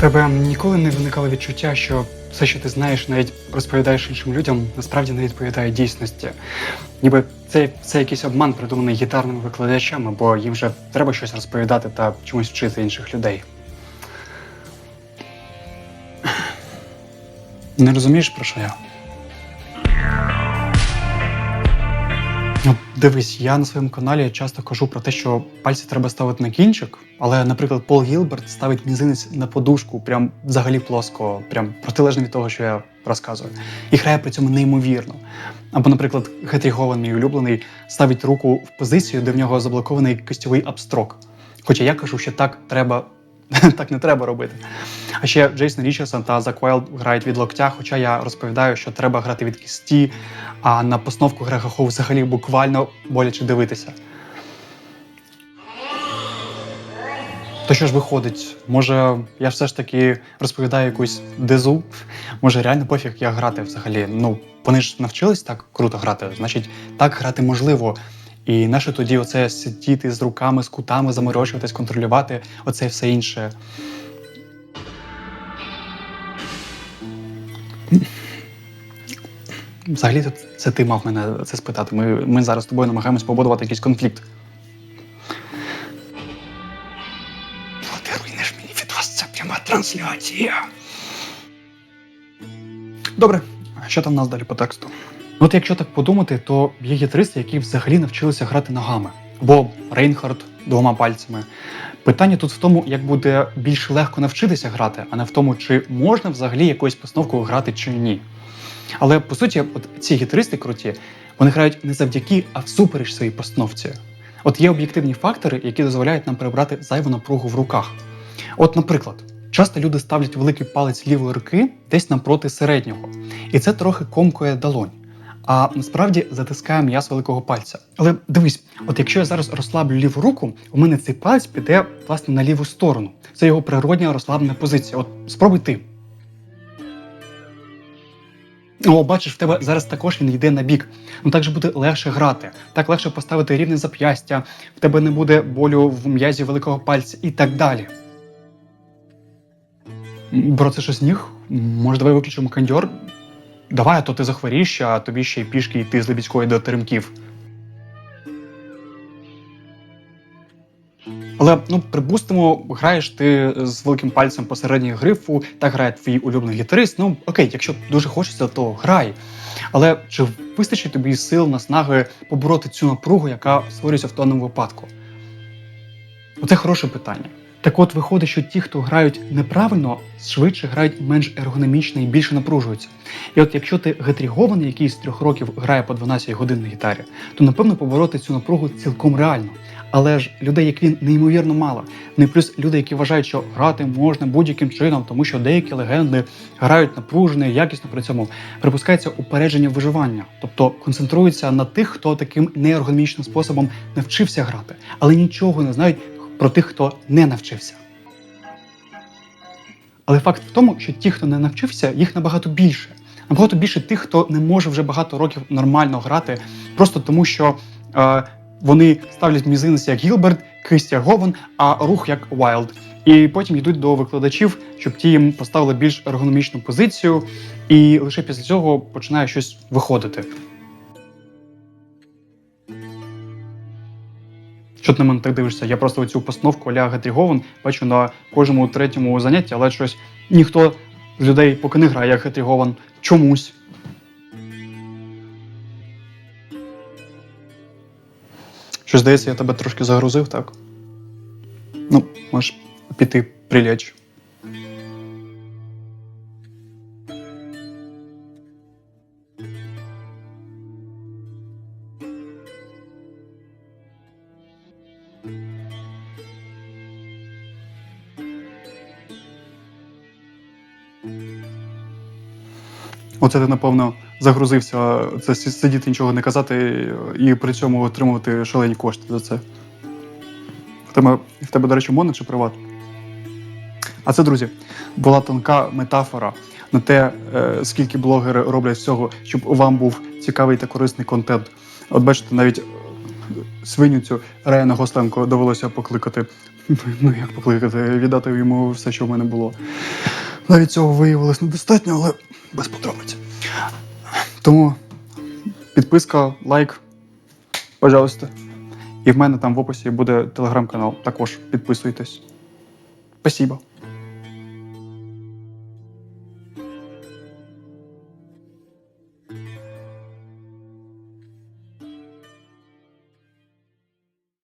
тебе ніколи не виникало відчуття, що все, що ти знаєш, навіть розповідаєш іншим людям, насправді не відповідає дійсності. Ніби це це якийсь обман, придуманий гітарними викладачами, бо їм вже треба щось розповідати та чомусь вчити інших людей. Не розумієш, про що я? Ну, дивись, я на своєму каналі часто кажу про те, що пальці треба ставити на кінчик, але, наприклад, Пол Гілберт ставить мізинець на подушку, прям взагалі плоско, прям протилежно від того, що я розказую, і грає при цьому неймовірно. Або, наприклад, Гетрі Говен, мій улюблений, ставить руку в позицію, де в нього заблокований костьовий абстрок. Хоча я кажу, що так треба. Так не треба робити. А ще Джейсон Річардсон та Зак Уайлд грають від локтя, хоча я розповідаю, що треба грати від кісті, а на постановку Грега Хоу взагалі буквально боляче дивитися. То що ж виходить? Може, я все ж таки розповідаю якусь дезу? Може, реально пофіг, як грати взагалі? Ну, вони ж навчились так круто грати, значить, так грати можливо. І наше тоді оце сидіти з руками, з кутами, заморочуватись, контролювати, оце все інше. Взагалі, це ти мав мене це спитати. Ми, ми зараз з тобою намагаємось побудувати якийсь конфлікт. Ти руйниш мені від вас ця пряма трансляція. Добре, що там в нас далі по тексту? От якщо так подумати, то є гітаристи, які взагалі навчилися грати ногами. Або Рейнхард двома пальцями. Питання тут в тому, як буде більш легко навчитися грати, а не в тому, чи можна взагалі якоюсь постановкою грати чи ні. Але по суті, от ці гітаристи круті, вони грають не завдяки, а всупереч своїй постановці. От є об'єктивні фактори, які дозволяють нам прибрати зайву напругу в руках. От, наприклад, часто люди ставлять великий палець лівої руки десь напроти середнього, і це трохи комкує долонь. А насправді затискає м'яз великого пальця. Але дивись, от якщо я зараз розслаблю ліву руку, у мене цей палець піде власне на ліву сторону. Це його природня розслаблена позиція. От спробуй ти. О, бачиш, в тебе зараз також він йде на бік. Ну так же буде легше грати, так легше поставити рівне зап'ястя, в тебе не буде болю в м'язі великого пальця і так далі. Бро, це що сніг? Може, давай виключимо кондьор? Давай, а то ти захворієш, а тобі ще й пішки йти з Лебідської до теремків. Але ну припустимо, граєш ти з великим пальцем посередньої грифу, так грає твій улюблений гітарист. Ну окей, якщо дуже хочеться, то грай. Але чи вистачить тобі сил, наснаги побороти цю напругу, яка створюється в даному випадку? Оце хороше питання. Так от виходить, що ті, хто грають неправильно, швидше грають менш ергономічно і більше напружуються. І от якщо ти гетрігований, який з трьох років грає по 12 годин на гітарі, то напевно побороти цю напругу цілком реально. Але ж людей, як він, неймовірно мало. Не плюс люди, які вважають, що грати можна будь-яким чином, тому що деякі легенди грають напружено і якісно при цьому припускається упередження виживання, тобто концентруються на тих, хто таким неергономічним способом навчився грати, але нічого не знають про тих, хто не навчився. Але факт в тому, що ті, хто не навчився, їх набагато більше. Набагато більше тих, хто не може вже багато років нормально грати, просто тому що е, вони ставлять мізинець як Гілберт, кисть як Говен, а рух як Вайлд. І потім йдуть до викладачів, щоб ті їм поставили більш ергономічну позицію, і лише після цього починає щось виходити. Що ти на мене так дивишся? Я просто цю постановку Ля Гетрігован бачу на кожному третьому занятті, але щось ніхто з людей поки не грає як Гетріговен чомусь. Що здається, я тебе трошки загрузив, так? Ну, можеш піти прилечь. Оце ти, напевно, загрузився. Це сидіти нічого не казати і при цьому отримувати шалені кошти за це. В тебе, в тебе, до речі, моно чи приват? А це, друзі, була тонка метафора на те, е, скільки блогери роблять всього, щоб вам був цікавий та корисний контент. От бачите, навіть свиню цю Раяна Госленко довелося покликати. Ну, як покликати, віддати йому все, що в мене було. Навіть цього виявилось недостатньо, але без подробиць. Тому підписка, лайк, пожалуйста. І в мене там в описі буде телеграм-канал. Також підписуйтесь. Спасибо.